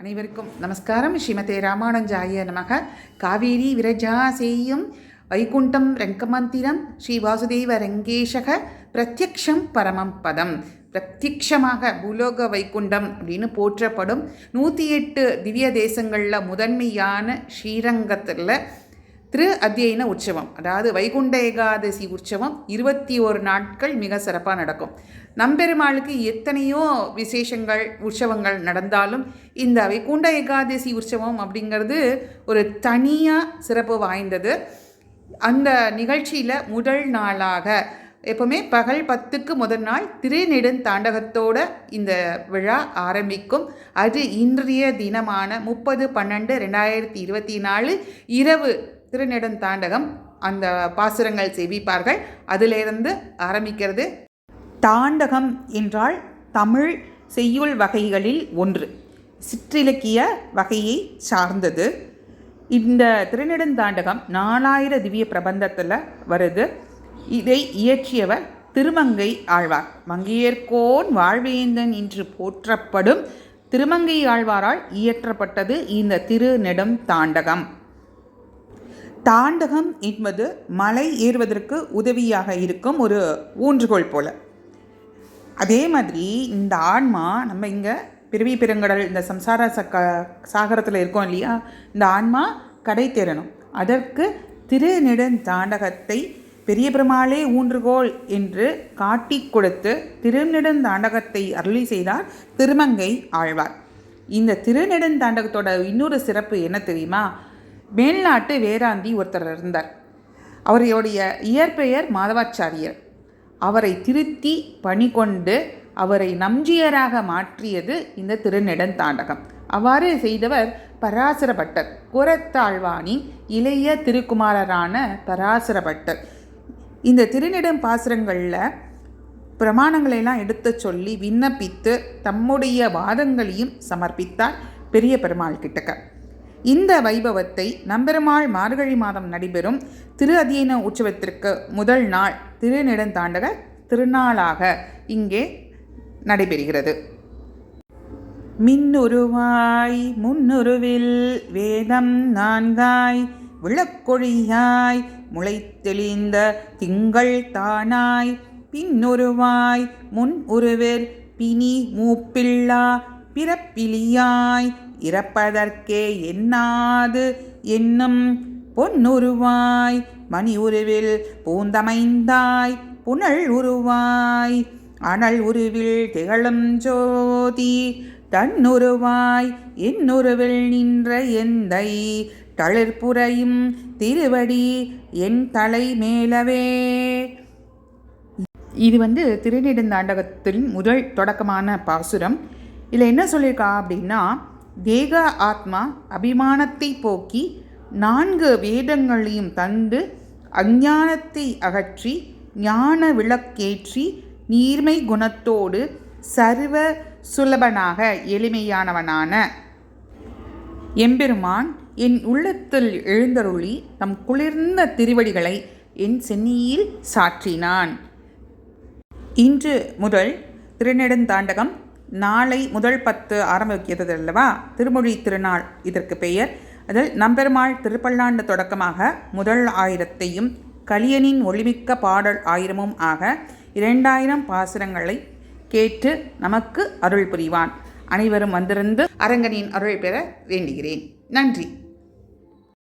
அனைவருக்கும் நமஸ்காரம். ஸ்ரீமதே ராமானுஜாய நமக. காவேரி விரஜா செய்யும் வைகுண்டம் ரங்கமந்திரம் ஸ்ரீ வாசுதேவ ரங்கேஷக பிரத்யக்ஷம் பரமம் பதம். பிரத்யக்ஷமாக பூலோக வைகுண்டம் அப்படின்னு போற்றப்படும். நூற்றி எட்டு திவ்ய தேசங்களில் முதன்மையான ஸ்ரீரங்கத்தில் திரு அத்தியன உற்சவம் அதாவது வைகுண்ட ஏகாதசி உற்சவம் இருபத்தி ஒரு நாட்கள் மிக சிறப்பாக நடக்கும். நம்பெருமாளுக்கு எத்தனையோ விசேஷங்கள் உற்சவங்கள் நடந்தாலும் இந்த வைகுண்ட ஏகாதசி உற்சவம் அப்படிங்கிறது ஒரு தனியாக சிறப்பு வாய்ந்தது. அந்த நிகழ்ச்சியில் முதல் நாளாக எப்பவுமே பகல் பத்துக்கு முதல் நாள் திருநெடுந்தாண்டகத்தோட இந்த விழா ஆரம்பிக்கும். அது இன்றைய தினமான முப்பது பன்னெண்டு ரெண்டாயிரத்தி இருபத்தி நாலு இரவு திருநெடுந்தாண்டகம் அந்த பாசுரங்கள் செவிப்பார்கள். அதிலிருந்து ஆரம்பிக்கிறது தாண்டகம் என்றால் தமிழ் செய்யுள் வகைகளில் ஒன்று. சிற்றிலக்கிய வகையை சார்ந்தது. இந்த திருநெடுந்தாண்டகம் நாலாயிர திவ்ய பிரபந்தத்தில் வருது. இதை இயற்றியவர் திருமங்கை ஆழ்வார். மங்கையர்கோன் வாழ்வேந்தன் என்று போற்றப்படும் திருமங்கை ஆழ்வாரால் இயற்றப்பட்டது இந்த திருநெடும் தாண்டகம். தாண்டகம் என்பது மலை ஏறுவதற்கு உதவியாக இருக்கும் ஒரு ஊன்றுகோல் போல். அதே மாதிரி இந்த ஆன்மா நம்ம இங்கே பிறவி பெருங்கடல் இந்த சம்சார சக்க சாகரத்தில் இருக்கோம் இல்லையா? இந்த ஆன்மா கடை தேரணும் அதற்கு திருநெடுந்தாண்டகத்தை பெரிய பெருமாளே ஊன்றுகோல் என்று காட்டி கொடுத்து திருநெடுந்தாண்டகத்தை அருளி செய்தார் திருமங்கை ஆழ்வார். இந்த திருநெடுந்தாண்டகத்தோட இன்னொரு சிறப்பு என்ன தெரியுமா? மேல்நாட்டு வேதாந்தி ஒருத்தர் இருந்தார். அவருடைய இயற்பெயர் மாதவாச்சாரியர். அவரை திருத்தி பணி கொண்டு அவரை நம்ஜியராக மாற்றியது இந்த திருநெடுந்தாண்டகம் அவ்வாறு செய்தவர் பராசரபட்டர். குரத்தாழ்வானின் இளைய திருக்குமாரரான பராசரபட்டர். இந்த திருநெடும் பாசுரங்களில் பிரமாணங்களையெல்லாம் எடுத்து சொல்லி விண்ணப்பித்து தம்முடைய வாதங்களையும் சமர்ப்பித்தார் பெரிய பெருமாள் கிட்டக்க. இந்த வைபவத்தை நம்பெருமாள் மார்கழி மாதம் நடைபெறும் திரு அதீன உற்சவத்திற்கு முதல் நாள் திருநெடுந்தாண்டக திருநாளாக இங்கே நடைபெறுகிறது. மின்னுருவாய் முன்னுருவில் வேதம் நான்காய் விளக்கொழியாய் முளைத்தெளிந்த திங்கள் தானாய் பின்னுருவாய் முன் உருவிற் பிணி மூப்பில்லா பிறப்பிலியாய் இறப்பதற்கே என்னாது என்னும் பொன்னுருவாய். மணி உருவில் பூந்தமைந்தாய் புனல் உருவாய். அனல் உருவில் திகழும் ஜோதி தன்னுருவாய். என்னுருவில் நின்ற எந்தை தளிர்புறையும் திருவடி என் தலை மேலவே. இது வந்து திருநெடுந்தாண்டகத்தின் முதல் தொடக்கமான பாசுரம். இதில் என்ன சொல்லியிருக்கா அப்படின்னா தேக ஆத்மா அபிமானத்தை போக்கி நான்கு வேதங்களையும் தந்து அஞ்ஞானத்தை அகற்றி ஞான விளக்கேற்றி நீர்மை குணத்தோடு சர்வ சுலபனாக எளிமையானவனான. எம்பெருமான் என் உள்ளத்தில் எழுந்தருளி தம் குளிர்ந்த திருவடிகளை என் சென்னியில் சாற்றினான். இன்று முதல் திருநெடுந்தாண்டகம் நாளை முதல் பத்து ஆரம்பிக்கிறது அல்லவா? திருமொழி திருநாள் இதற்கு பெயர். அதில் நம்பெருமாள் திருப்பல்லாண்டு தொடக்கமாக முதல் ஆயிரத்தையும் கலியனின் ஒளிமிக்க பாடல் ஆயிரமும் ஆக இரண்டாயிரம் பாசுரங்களை கேட்டு நமக்கு அருள் புரிவான். அனைவரும் வந்திருந்து அரங்கனின் அருள் பெற வேண்டுகிறேன். நன்றி.